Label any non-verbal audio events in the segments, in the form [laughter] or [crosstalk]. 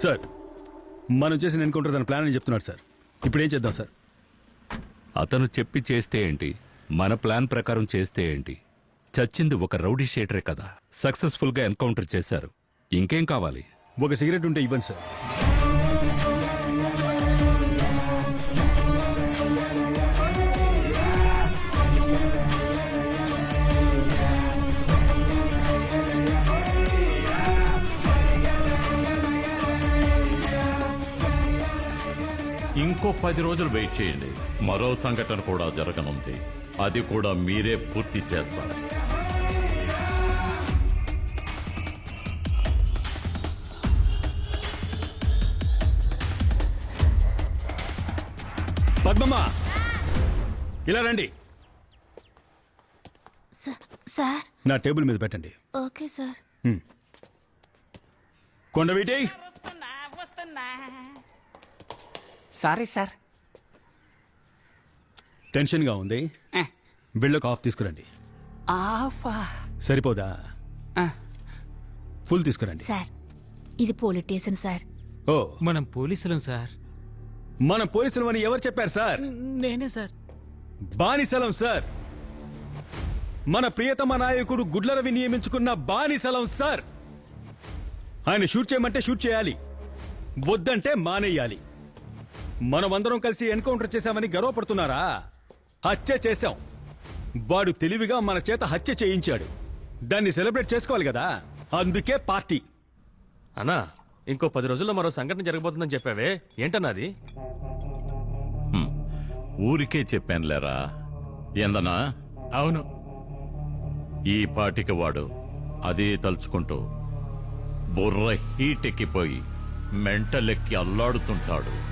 Sir మనం చేసిన encounter దాని ప్లాన్ అని చెప్తున్నాడు సార్. ఇప్పుడు ఏం చేద్దాం సార్? అతను చెప్పి చేస్తే ఏంటి? మన ప్లాన్ ప్రకారం చేస్తే ఏంటి? చచ్చింది ఒక రౌడీ షేటరే కదా. సక్సెస్ఫుల్గా ఎన్కౌంటర్ చేశారు. ఇంకేం కావాలి? ఒక సిగరెట్ ఉంటే ఇవ్వండి సార్. ఇంకో పది రోజులు వెయిట్ చేయండి. మరో సంఘటన కూడా జరగనుంది. అది కూడా మీరే పూర్తి చేస్తారు. పద్మమ్మ! ఇలా రండి. సార్? నా టేబుల్ మీద పెట్టండి. Okay sir. Kondaveeti sorry sir. టెన్షన్గా ఉంది. ఆ, బిళ్ళకు ఆఫ్ తీసుకురండి. ఆఫా. సరిపోదా? ఆ. ఫుల్ తీసుకురండి. సార్ ఇది పోలీస్ స్టేషన్ సార్. ఓ. మనం పోలీసులం సార్. మన పోలీసులు అని ఎవరు చెప్పారు సార్? నేనే సార్. బానిసలం సార్. మన ప్రియతమ నాయకుడు గుడ్లరవి నియమించుకున్న బానిసలం సార్. ఆయన షూట్ చేయమంటే షూట్ చేయాలి. వద్దంటే మానేయాలి. మనమందరం కలిసి ఎన్కౌంటర్ చేశామని గర్వపడుతున్నారా? హత్య చేశాం. వాడు తెలివిగా మన చేత హత్య చేయించాడు. దాన్ని సెలబ్రేట్ చేసుకోవాలి కదా? అందుకే పార్టీ. అన్నా ఇంకో పది రోజుల్లో మరో సంఘటన జరగబోతుందని చెప్పావే. ఏంటన్నది ఊరికే చెప్పానులేరా. ఏందనా అవును. ఈ పాటికి వాడు అదే తలుచుకుంటూ బుర్ర హీట్ ఎక్కిపోయి మెంటలెక్కి అల్లాడుతుంటాడు.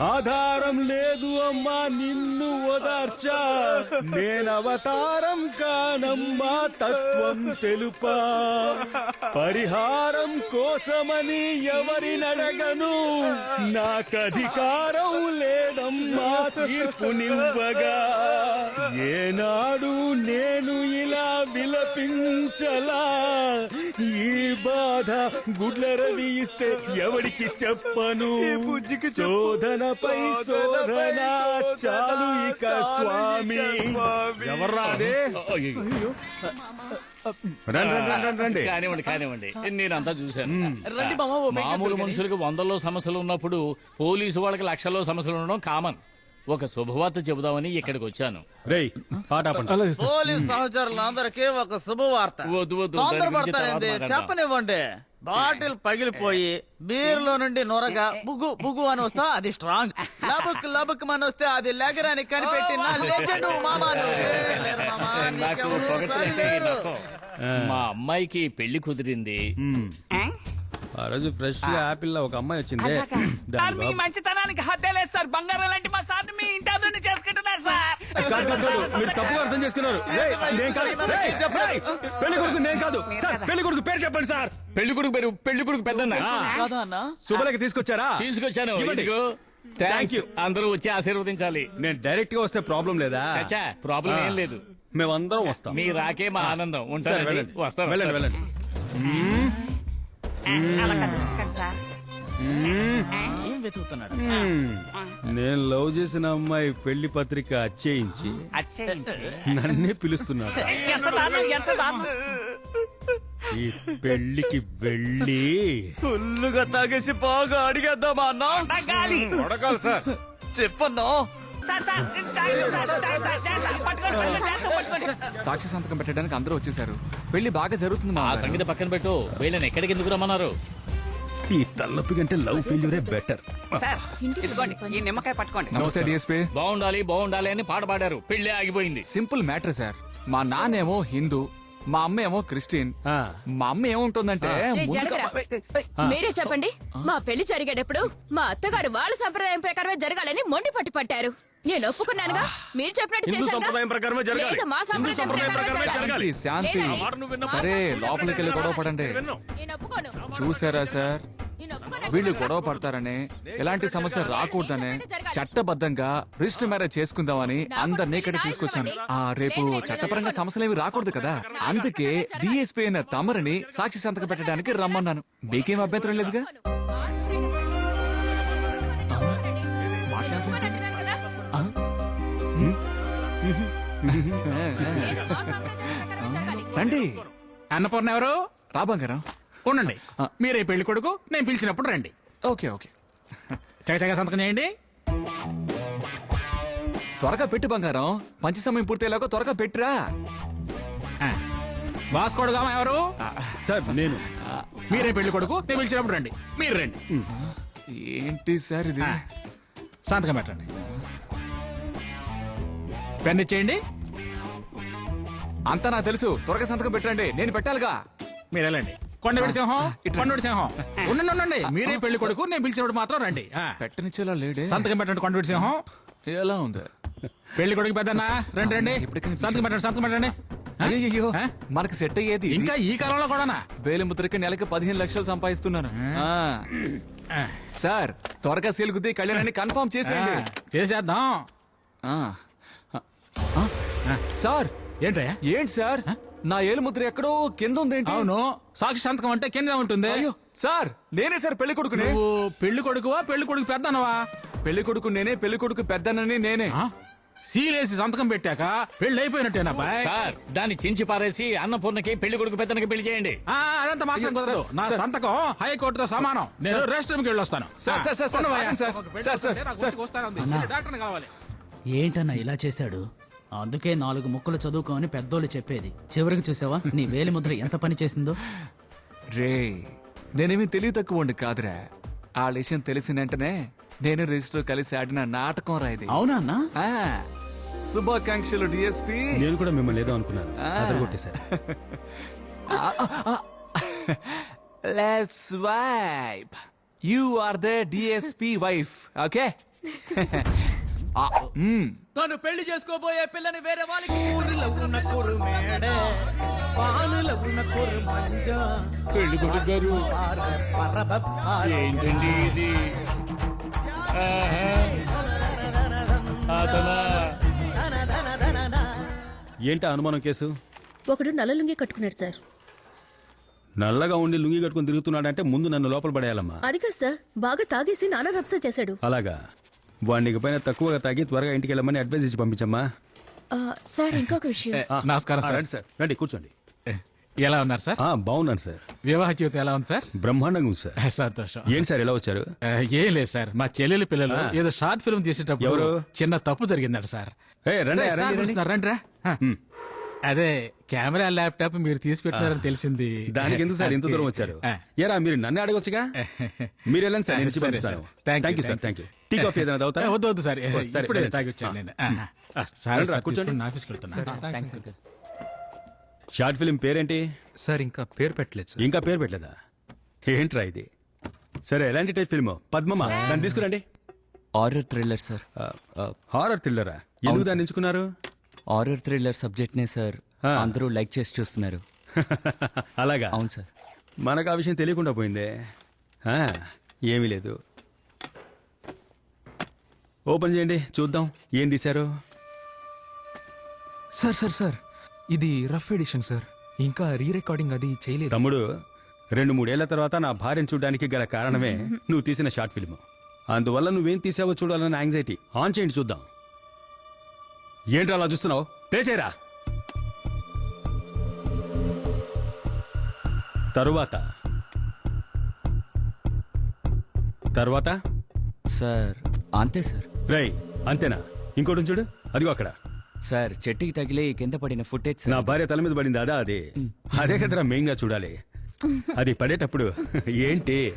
ఆధారం లేదు అమ్మా నిన్ను ఓదార్చా. నేను అవతారం కానమ్మా తత్వం తెలుపా. పరిహారం కోసమని ఎవరినడగను నాకధికారం లేదమ్మా తీర్పునివ్వగా ఏనాడు నేను ఇలా విలపించలా. ఈ బాధ గుడ్ల రవి ఇస్తే ఎవరికి చెప్పను? శోధనపై శోధన చాలు ఇక స్వామి. ఎవర్రా అదే? రండి, రండి, రండి, రండి. కానివ్వండి కానివ్వండి. నేనంతా చూశాను. రండి మామూలు మనుషులకు వందల్లో సమస్యలు ఉన్నప్పుడు పోలీసు వాళ్ళకి లక్షల్లో సమస్యలు ఉండడం కామన్. ఒక శుభవార్త చెబుదామని ఇక్కడికి వచ్చాను. రేయ్ పాట ఆపండి. పోలీస్ సహచరులందరికీ ఒక శుభవార్త. వద్దు, వద్దు, దాని గురించి తొందరపడతారేంది తర్వాత చెప్పనివ్వండి. బాటిల్ పగిలిపోయి బీర్లో నుండి నొరగా బుగు బుగు అని వస్తా అది స్ట్రాంగ్. లబుక్ లబుక్ అని వస్తే అది లెగరాని కనిపెట్టిన లెజెండ్ మామా నువ్వే. లేరు మామా, నాకు నీకెవరు పొగడ్తలంటే సరిలేరు. నచ్చవు. మా అమ్మాయికి పెళ్ళి కుదిరింది. ఆ రోజు ఫ్రెష్గా యాపిల్లో ఒక అమ్మాయి వచ్చింది. సార్ మీ మంచితనానికి హద్దే లేదు సార్. బంగారం లాంటి మా సార్ మీ ఇంటి నుండి చేసుకుంటున్నారు సార్. కాదు, కాదు, కాదు. మీరు తప్పుగా అర్థం చేసుకున్నారు. నేను కాదు. పెళ్ళి కొడుకు నేను కాదు. సార్ పెళ్ళి కొడుకు పేరు చెప్పండి సార్. పెళ్ళి కొడుకు పేరు పెళ్ళి కొడుకు పెద్దన్న. కాదా అన్నా? శుభలకి తీసుకొచ్చారా? తీసుకొచ్చాను. ఇవ్వండి. ఇదిగో. Thank thank you. అందరూ వచ్చి ఆశీర్వదించాలి. నేను డైరెక్ట్గా వస్తే ప్రాబ్లం లేదా? చచ్చా ప్రాబ్లం ఆ. ఏం లేదు. మేమందరం వస్తాం. మీ రాకే మా ఆనందం. సరే ఉంటాను వెళ్ళండి. వస్తాను వెళ్ళండి వెళ్ళండి. అలా కనిపించకండి సార్. ఏం వెతుకుతున్నాడు. నేను లవ్ చేసిన అమ్మాయి పెళ్ళి పత్రిక అచ్చేయించి నన్నే పిలుస్తున్నాడు. ఎంత దారుణం ఎంత దారుణం ఈ పెళ్ళికి వెళ్ళి ఫుల్లుగా తాగేసి బాగా అడిగేద్దామా అన్న? గాలి చెప్పన్నా? సాక్షి సంతకం పెట్టడానికి అందరూ వచ్చేసారు పెళ్ళి బాగా జరుగుతుంది ఆ మా సంగతి పక్కన పెట్టు. వీళ్ళని ఎక్కడికి ఎందుకు రమ్మన్నారు? ఈ తలనొప్పి కంటే లవ్ ఫెయిల్యూరే బెటర్ సార్ ఇదిగోండి ఈ నిమ్మకాయ పట్టుకోండి. నమస్తే డిఎస్పీ బాగుండాలి బాగుండాలి అని పాట పాడారు. పెళ్ళి ఆగిపోయింది. Simple matter sir. మా నాన్నేమో హిందూ మా అమ్మ ఏమో క్రిస్టియన్ ఆ. మా అమ్మ ఏముంటుందంటే. మీరే చెప్పండి. మా పెళ్ళి జరిగేటప్పుడు మా అత్తగారు వాళ్ళ సంప్రదాయం ప్రకారమే జరగాలని మొండి పట్టు పట్టారు. నేను ఒప్పుకున్నానుగా? మీరు చెప్పినట్టు హిందూ? సంప్రదాయం ప్రకారమే జరగాలి. లేదు, మా హిందూ సంప్రదాయం సంప్రదాయం ప్రకారమే ప్రకారమే జరగాలి. శాంతి శాంతి. లేదా? మాట నువ్వు విన్నావా? సరే లోపలికి వెళ్ళి గొడవ పడండి. విన్నాం. నేను ఒప్పుకోను. చూసారా సార్? నేను ఒప్పుకోను వీళ్ళు గొడవ పడతారనే ఎలాంటి సమస్య రాకూడదనే చట్టబద్ధంగా రిజిస్టర్ మ్యారేజ్ చేసుకుందామని అందరినీ ఇక్కడ తీసుకొచ్చాను. ఆ రేపు చట్టపరంగా సమస్యలు ఏవి రాకూడదు కదా? అందుకే డిఎస్పీ అయిన తమరిని సాక్షి సంతకం పెట్టడానికి రమ్మన్నాను. మీకేం అభ్యంతరం లేదుగా? రండి. అన్నపూర్ణ ఎవరు? రా బంగారం ఉండండి. మీరే పెళ్ళి కొడుకు నేను పిలిచినప్పుడు రండి. Okay okay. చకచగా సంతకం చేయండి. త్వరగా పెట్టు బంగారం. పంచి సమయం పూర్తయ్యేలాగా త్వరగా పెట్టురా. ఆ. వాస్కోడుగా ఎవరు? సార్ నేను. మీరే పెళ్ళి కొడుకు నేను పిలిచినప్పుడు రండి. మీరు రండి. ఏంటి సార్ ఇది. సంతకం పెట్టండి. పెన్ ఇచ్చేయండి. అంతా నాకు తెలుసు. త్వరగా సంతకం పెట్టండి. నేను పెట్టాలిగా. మీరు వెళ్ళండి. కొండవిడి సింహం? కొండవిడి సింహం. [laughs] ఉండండి ఉండండి. మీరే పెళ్ళి కొడుకు నేను పిలిచినప్పుడు మాత్రం రండి. ఆ. పెట్టనిచ్చేలా లేడే. సంతకం పెట్టండి కొండవిడి సింహం. ఎలా ఉంది? పెళ్ళి కొడుకు పెద్దన్నా? రండి రండి. ఇప్పటికే. సంతకం పెట్టండి సంతకం పెట్టండి. ఆ? అయ్యో ఆ? మనకు సెట్ అయ్యేది ఇంకా ఈ కాలంలో కూడానా? వేలిముద్రకి నెలకి పదిహేను లక్షలు సంపాదిస్తున్నాను. ఆ. ఆ. సార్ త్వరగా సీలుగుద్ది కళ్యాణాన్ని కన్ఫర్మ్ చేసేయండి. చేసేద్దాం. ఆ. ఆ. సార్ ఏంటయ్యా? ఏంటి సార్? నా ఏలుముద్ర ఎక్కడో కింద ఉందేంటి అవును. సాక్షి సంతకం అంటే కింద ఉంటుంది. అయ్యో సార్ నేనే సార్ పెళ్ళి కొడుకునే. నువ్వు పెళ్ళి కొడుకువా పెళ్ళి కొడుకు పెద్దనవా? పెళ్ళి కొడుకు నేనే పెళ్ళి కొడుకు పెద్దనని నేనే. సీలేసి సంతకం పెట్టాక పెళ్ళి అయిపోయినట్టేనా బాయ్? సార్ దాన్ని చించి పారేసి అన్నపూర్ణకి పెళ్ళి కొడుకు పెద్దనకి పెళ్ళి చేయండి. ఆ, అదంతా మాత్రం కుదరదు. నా. సంతకం హైకోర్టుతో సమానం. నేను రెస్ట్ రూమ్కి వెళ్ళొస్తాను. Sir, sir, sir. ఆగండి, కావాలి. ఏంటన్నా ఇలా చేశాడు? అందుకే నాలుగు ముక్కలు చదువుకోమని పెద్దోళ్ళు చెప్పేది. చివరికి చూసావా? నీ వేలి ముద్ర ఎంత పని చేసిందో? రే నేనేమి తెలివి తక్కువ కాదురా. ఆ విషయం తెలిసిన వెంటనే నేను రిజిస్టర్ కలిసి ఆడిన నాటకం రా ఇది. అవునా అన్నా? ఆ, శుభాకాంక్షలు డిఎస్పి. నేను కూడా మిమ్మల్ని ఏదో అనుకున్నాను. అదరగొట్టేశారు let's wife you are the DSP wife okay తను పెళ్ళి చేసుకోబోయే పిల్లని వేరే వాళ్ళకి ఊరిలో ఉన్న కురుమేడే వానుల ఉన్న కురుమంజ పెళ్ళి కొడుకు గారు ఏంటండి ఇది? ఏంటి అనుమానం కేసు? ఒకడు నల్ల లుంగి కట్టుకున్నాడు సార్. నల్లగా ఉండి లుంగి కట్టుకుని తిరుగుతున్నాడంటే ముందు నన్ను లోపల పడేయాలమ్మా. అది కాదు సార్ బాగా తాగేసి నానా రప్స చేశాడు. అలాగా? వాడికి పైన తక్కువగా తాగి త్వరగా ఇంటికి వెళ్ళమని అడ్వైస్ ఇచ్చి పంపించమ్మా. సార్ ఇంకొక విషయం. నమస్కారం ఆ, సార్. రండి సార్. రండి కూర్చోండి. ఎలా ఉన్నారు సార్? ఆ బాగున్నాను సార్. వివాహ జీవితం ఎలా ఉంది సార్? బ్రహ్మాండంగా ఉంది సార్. సంతోషం. ఏంటి సార్ ఎలా వచ్చారు? ఆ, ఏం లేదు సార్. మా చెల్లెలు పిల్లలు. ఏదో షార్ట్ ఫిల్మ్ చేసేటప్పుడు ఎవరు? చిన్న తప్పు జరిగిందట సార్. ఏ రండి రండి, రండి. రా. అదే కెమెరా ల్యాప్టాప్ మీరు తీసి పెట్టినారని తెలిసింది. దానికి ఎందుకు సార్ ఇంత దూరం వచ్చారు. ఏరా మీరు నన్ను అడగొచ్చుగా? మీరు వెళ్ళండి సార్ నేను పంపిస్తాను thank you sir thank you tea coffee ఏదైనా వద్దు వద్దు సార్. ఇప్పుడే. తాగి వచ్చాను నేను. సార్ కూర్చోండి. ఆఫీస్కి వెళ్తున్నా. షార్ట్ ఫిల్మ్ పేరేంటి? సార్ ఇంకా పేరు పెట్టలేదు ఇంకా పేరు పెట్టలేదా? ఏంట్రా ఇది? సరే ఎలాంటి టైప్ ఫిల్మ్? పద్మమా? దాన్ని తీసుకురండి. హారర్ థ్రిల్లర్ సార్ హారర్ థ్రిల్లరా ఎందుకు దాన్ని ఎంచుకున్నారు? హారర్ థ్రిల్లర్ సబ్జెక్ట్ నే సార్ ఆ. అందరూ లైక్ చేసి చూస్తున్నారు. [laughs] అలాగా? అవును సార్ మనకు ఆ విషయం తెలియకుండా పోయిందే. ఆ, ఏమీ లేదు. ఓపెన్ చేయండి చూద్దాం. ఏం తీశారు? Sir sir sir. ఇది రఫ్ ఎడిషన్ సార్. ఇంకా రీ రికార్డింగ్ అది చేయలేదు. తమ్ముడు రెండు మూడేళ్ళ తర్వాత నా భార్యను చూడడానికి గల కారణమే నువ్వు తీసిన షార్ట్ ఫిల్మ్. అందువల్ల నువ్వేం తీసావో చూడాలన్న యాంగ్జైటీ ఆన్ చేయండి చూద్దాం. ఏంట్రా అలా చూస్తున్నావు? ప్లే చేయరా? తరువాత. తరువాత? సార్ అంతే సార్. రై అంతేనా? ఇంకోటి చూడు. అదిగో అక్కడ. సార్ చెట్టుకి తగిలి కింద పడిన ఫుటేజ్ నా భార్య తల మీద పడింది అదా అదే? అదే కదరా మెయిన్గా చూడాలి. అది పడేటప్పుడు ఏంటి?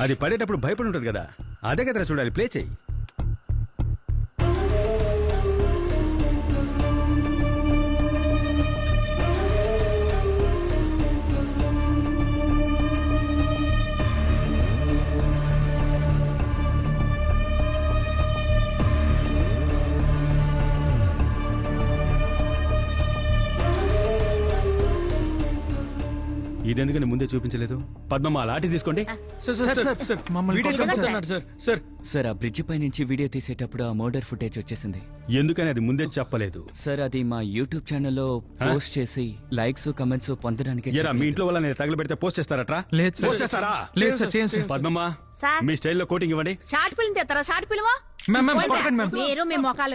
అది పడేటప్పుడు భయపడి ఉంటది కదా. అదే కదరా చూడాలి. ప్లే చేయి. ఇదెందుకని ముందే చూపించలేదు? పద్మమ్మ లాఠీ తీసుకోండి. సార్ సార్ సార్ సార్ మమ్మల్ని వీడియో కొట్టండి కదా సార్. సార్? సార్. సార్ ఆ బ్రిడ్జ్ పై నుంచి వీడియో తీసేటప్పుడు ఆ మర్డర్ ఫుటేజ్ వచ్చేసింది. ఎందుకని అది ముందే చెప్పలేదు? సార్ అది మా యూట్యూబ్ ఛానల్లో పోస్ట్ చేసి లైక్స్ కమెంట్స్ పొందడానికి ఎరా మీ. ఇంట్లో వాళ్ళని తగలబెడితే పోస్ట్ చేస్తారట్రా లేదు సార్. పోస్ట్ చేస్తారా? లేదు సార్ చేయండి సార్. పద్మమ్మ సార్. మీ స్టైల్లో కోటింగ్ ఇవ్వండి. Short film తెస్తారా? Short film? Ma'am ma'am కొట్టకండి మ్యామ్. మీరు మీ మొఖాలు